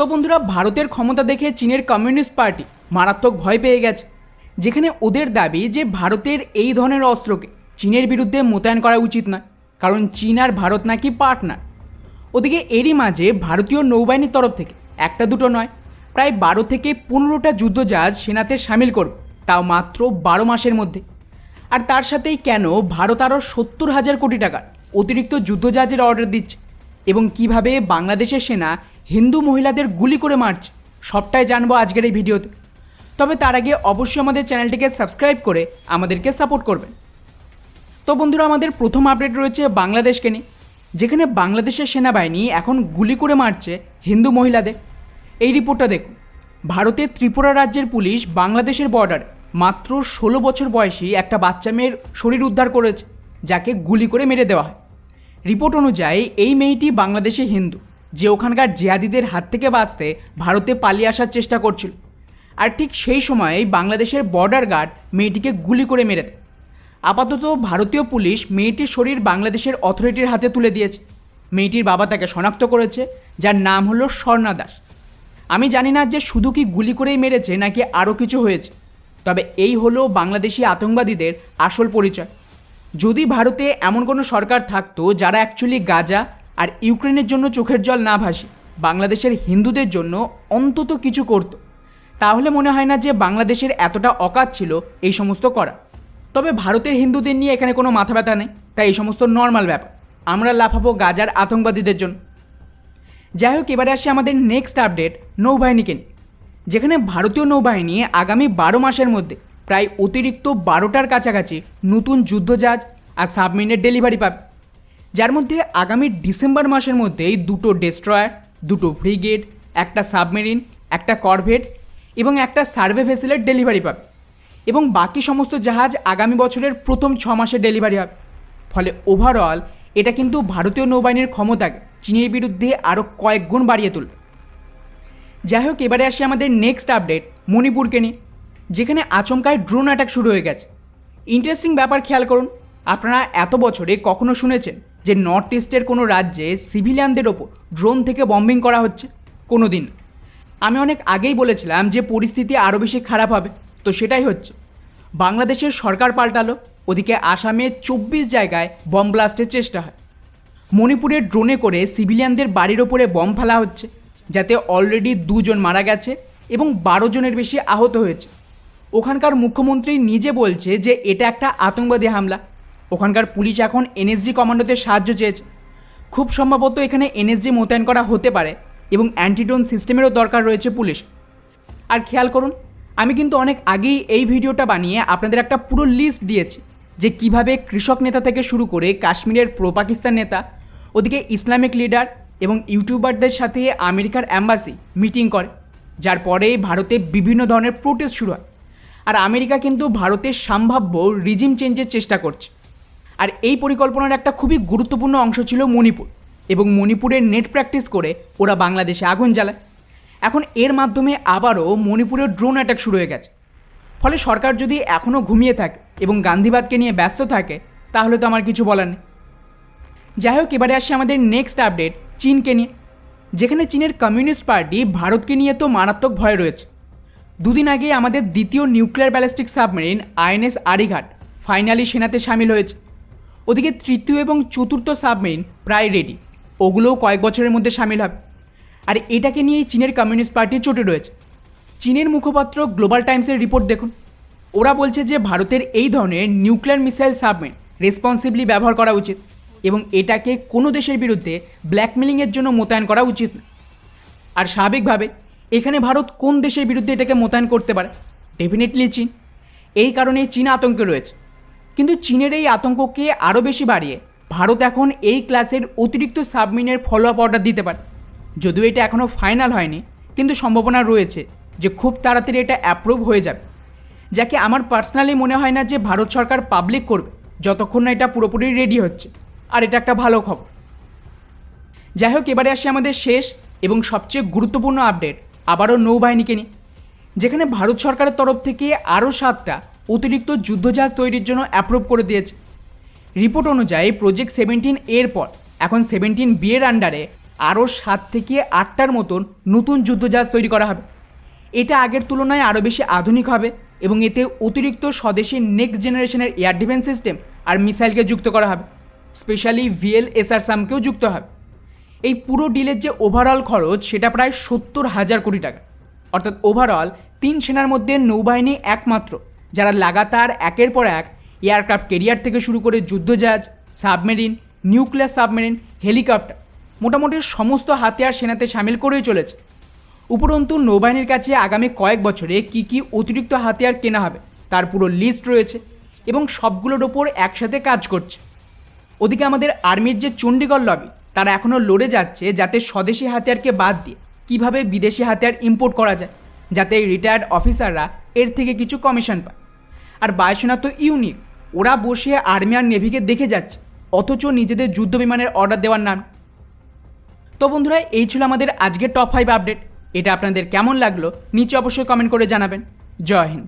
তো বন্ধুরা, ভারতের ক্ষমতা দেখে চীনের কমিউনিস্ট পার্টি মারাত্মক ভয় পেয়ে গেছে। যেখানে ওদের দাবি যে ভারতের এই ধরনের অস্ত্রকে চীনের বিরুদ্ধে মোতায়েন করা উচিত নয়, কারণ চীন আর ভারত নাকি পার্টনার ওদিকে এরই মাঝে ভারতীয় নৌবাহিনীর তরফ থেকে একটা দুটো নয়, প্রায় বারো থেকে পনেরোটা যুদ্ধজাহাজ সেনাতে সামিল করবে, তাও মাত্র বারো মাসের মধ্যে। আর তার সাথেই কেন ভারত আরও সত্তর হাজার কোটি টাকার অতিরিক্ত যুদ্ধজাহাজের অর্ডার দিচ্ছে এবং কীভাবে বাংলাদেশের সেনা হিন্দু মহিলাদের গুলি করে মারছে সবটাই জানব আজকের এই ভিডিওতে। তবে তার আগে অবশ্যই আমাদের চ্যানেলটিকে সাবস্ক্রাইব করে আমাদেরকে সাপোর্ট করবেন। তো বন্ধুরা, আমাদের প্রথম আপডেট রয়েছে বাংলাদেশকে নিয়ে। যেখানে বাংলাদেশের সেনাবাহিনী এখন গুলি করে মারছে হিন্দু মহিলাদের। এই রিপোর্টটা দেখুন। ভারতের ত্রিপুরা রাজ্যের পুলিশ বাংলাদেশের বর্ডার মাত্র ষোলো বছর বয়সী একটা বাচ্চা মেয়ের শরীর উদ্ধার করেছে, যাকে গুলি করে মেরে দেওয়া হয়। রিপোর্ট অনুযায়ী এই মেয়েটি বাংলাদেশে হিন্দু। যে ওখানকার জিহাদিদের হাত থেকে বাঁচতে ভারতে পালিয়ে আসার চেষ্টা করছিল। আর ঠিক সেই সময়েই বাংলাদেশের বর্ডার গার্ড মেয়েটিকে গুলি করে মেরে দেয়। আপাতত ভারতীয় পুলিশ মেয়েটির শরীর বাংলাদেশের অথরিটির হাতে তুলে দিয়েছে। মেয়েটির বাবা তাকে শনাক্ত করেছে, যার নাম হলো স্বর্ণা দাস। আমি জানি না যে শুধু কি গুলি করেই মেরেছে নাকি আরও কিছু হয়েছে, তবে এই হলো বাংলাদেশি আতঙ্কবাদীদের আসল পরিচয়। যদি ভারতে এমন কোনো সরকার থাকতো যারা অ্যাকচুয়ালি গাজা আর ইউক্রেনের জন্য চোখের জল না ভাসে, বাংলাদেশের হিন্দুদের জন্য অন্তত কিছু করতো। তাহলে মনে হয় না যে বাংলাদেশের এতটা অকাত ছিল এই সমস্ত করা। তবে ভারতের হিন্দুদের নিয়ে এখানে কোনো মাথা ব্যথা নেই, তাই এই সমস্ত নর্মাল ব্যাপার। আমরা লাফাবো গাজার আতঙ্কবাদীদের জন্য। যাই হোক, এবারে আসি আমাদের নেক্সট আপডেট নৌবাহিনীকে নিয়ে। যেখানে ভারতীয় নৌবাহিনী আগামী বারো মাসের মধ্যে প্রায় অতিরিক্ত বারোটার কাছাকাছি নতুন যুদ্ধজাহাজ আর সাবমেরিনের ডেলিভারি পাবে। যার মধ্যে আগামী ডিসেম্বর মাসের মধ্যেই দুটো ডেস্ট্রয়ার দুটো ফ্রিগেট একটা সাবমেরিন একটা করভেট এবং একটা সার্ভে ভেসেলের ডেলিভারি পাবে এবং বাকি সমস্ত জাহাজ আগামী বছরের প্রথম ছ মাসে ডেলিভারি হবে। ফলে ওভারঅল এটা কিন্তু ভারতীয় নৌবাহিনীর ক্ষমতাকে চীনের বিরুদ্ধে আরও কয়েক গুণ বাড়িয়ে তুলবে। যাই হোক, এবারে আসি আমাদের নেক্সট আপডেট মণিপুরকে নিয়ে, যেখানে আচমকায় ড্রোন অ্যাটাক শুরু হয়ে গেছে। ইন্টারেস্টিং ব্যাপার খেয়াল করুন, আপনারা এত বছরে কখনো শুনেছেন যে নর্থ ইস্টের কোনো রাজ্যে সিভিলিয়ানদের ওপর ড্রোন থেকে বম্বিং করা হচ্ছে কোনো দিন আমি অনেক আগেই বলেছিলাম যে পরিস্থিতি আরও বেশি খারাপ হবে। তো সেটাই হচ্ছে। বাংলাদেশের সরকার পাল্টালো, ওদিকে আসামে চব্বিশ জায়গায় বম ব্লাস্টের চেষ্টা হয়। মণিপুরে ড্রোনে করে সিভিলিয়ানদের বাড়ির ওপরে বম ফেলা হচ্ছে, যাতে অলরেডি দুজন মারা গেছে এবং বারো জনের বেশি আহত হয়েছে। ওখানকার মুখ্যমন্ত্রী নিজে বলছে যে এটা একটা আতঙ্কবাদী হামলা। ওখানকার পুলিশ এখন এনএসজি কমান্ডোদের সাহায্য চেয়েছে। খুব সম্ভবত এখানে এনএসজি মোতায়েন করা হতে পারে এবং অ্যান্টিডোন সিস্টেমেরও দরকার রয়েছে পুলিশ। আর খেয়াল করুন, আমি কিন্তু অনেক আগেই এই ভিডিওটা বানিয়ে আপনাদের একটা পুরো লিস্ট দিয়েছি যে কীভাবে কৃষক নেতা থেকে শুরু করে কাশ্মীরের প্রো পাকিস্তান নেতা, ওদিকে ইসলামিক লিডার এবং ইউটিউবারদের সাথে আমেরিকার অ্যাম্বাসি মিটিং করে, যার পরেই ভারতে বিভিন্ন ধরনের প্রোটেস্ট শুরু হয়। আর আমেরিকা কিন্তু ভারতের সম্ভাব্য রিজিম চেঞ্জের চেষ্টা করছে। আর এই পরিকল্পনার একটা খুবই গুরুত্বপূর্ণ অংশ ছিল মণিপুর। এবং মণিপুরের নেট প্র্যাকটিস করে ওরা বাংলাদেশে আগুন জ্বালায়। এখন এর মাধ্যমে আবারও মণিপুরের ড্রোন অ্যাটাক শুরু হয়ে গেছে। ফলে সরকার যদি এখনও ঘুমিয়ে থাকে এবং গান্ধীবাদকে নিয়ে ব্যস্ত থাকে, তাহলে তো আমার কিছু বলার নেই। যাই হোক, এবারে আসছে আমাদের নেক্সট আপডেট চীনকে নিয়ে। যেখানে চীনের কমিউনিস্ট পার্টি ভারতকে নিয়ে তো মারাত্মক ভয় রয়েছে। দুদিন আগে আমাদের দ্বিতীয় nuclear ballistic submarine, INS Arighaat, finally সেনাতে সামিল হয়েছে। ওদিকে তৃতীয় এবং চতুর্থ সাবমেরিন প্রায় রেডি ওগুলোও কয়েক বছরের মধ্যে সামিল হবে। আর এটাকে নিয়েই চীনের কমিউনিস্ট পার্টি চটে রয়েছে। চীনের মুখপাত্র গ্লোবাল টাইমসের রিপোর্ট দেখুন। ওরা বলছে যে ভারতের এই ধরনের নিউক্লিয়ার মিসাইল সাবমেরিন রেসপন্সিবলি ব্যবহার করা উচিত এবং এটাকে কোনো দেশের বিরুদ্ধে ব্ল্যাকমেলিংয়ের জন্য মোতায়েন করা উচিত না। আর স্বাভাবিকভাবে এখানে ভারত কোন দেশের বিরুদ্ধে এটাকে মোতায়েন করতে পারে? ডেফিনেটলি চীন। এই কারণেই চীন আতঙ্কে রয়েছে। কিন্তু চীনের এই আতঙ্ককে আরও বেশি বাড়িয়ে ভারত এখন এই ক্লাসের অতিরিক্ত সাবমিনের ফলো আপ অর্ডার দিতে পারে। যদিও এটা এখনও ফাইনাল হয়নি, কিন্তু সম্ভাবনা রয়েছে যে খুব তাড়াতাড়ি এটা অ্যাপ্রুভ হয়ে যাবে। যাকে আমার পার্সোনালি মনে হয় না যে ভারত সরকার পাবলিক করবে, যতক্ষণ না এটা পুরোপুরি রেডি হচ্ছে। আর এটা একটা ভালো খবর। যাই হোক, এবারে আসি আমাদের শেষ এবং সবচেয়ে গুরুত্বপূর্ণ আপডেট আবারও নৌবাহিনীকে নিয়ে। যেখানে ভারত সরকারের তরফ থেকে আরও সাতটা অতিরিক্ত যুদ্ধজাহাজ তৈরির জন্য অ্যাপ্রুভ করে দিয়েছে। রিপোর্ট অনুযায়ী প্রজেক্ট সেভেন্টিন এর পর, এখন সেভেন্টিন বি এর আন্ডারে আরও সাত থেকে আটটার মতন নতুন যুদ্ধজাহাজ তৈরি করা হবে। এটা আগের তুলনায় আরও বেশি আধুনিক হবে এবং এতে অতিরিক্ত স্বদেশি নেক্সট জেনারেশনের এয়ার ডিফেন্স সিস্টেম আর মিসাইলকে যুক্ত করা হবে। স্পেশালি ভিএল এসআর সামকেও যুক্ত হবে। এই পুরো ডিলের যে ওভারঅল খরচ, সেটা প্রায় সত্তর হাজার কোটি টাকা। অর্থাৎ ওভারঅল তিন সেনার মধ্যে নৌবাহিনী একমাত্র। যারা লাগাতার একের পর এক এয়ারক্রাফট কেরিয়ার থেকে শুরু করে যুদ্ধজাহাজ, সাবমেরিন, নিউক্লিয়ার সাবমেরিন, হেলিকপ্টার মোটামুটি সমস্ত হাতিয়ার সেনাতে সামিল করেই চলেছে। উপরন্তু নৌবাহিনীর কাছে আগামী কয়েক বছরে কি কি অতিরিক্ত হাতিয়ার কেনা হবে তার পুরো লিস্ট রয়েছে এবং সবগুলোর ওপর একসাথে কাজ করছে। ওদিকে আমাদের আর্মির যে চণ্ডীগড় লবি তারা এখনও লড়ে যাচ্ছে যাতে স্বদেশি হাতিয়ারকে বাদ দিয়ে কীভাবে বিদেশি হাতিয়ার ইম্পোর্ট করা যায়, যাতে রিটায়ার্ড অফিসাররা এর থেকে কিছু কমিশন পায়। আর বায়ুসেনা তো ইউনিক। ওরা বসে আর্মি আর নেভিকে দেখে যাচ্ছে, অথচ নিজেদের যুদ্ধ বিমানের অর্ডার দেওয়ার নাম। তো বন্ধুরা, এই ছিল আমাদের আজকের টপ ফাইভ আপডেট এটা আপনাদের কেমন লাগল, নিচে অবশ্যই কমেন্ট করে জানাবেন। জয় হিন্দ।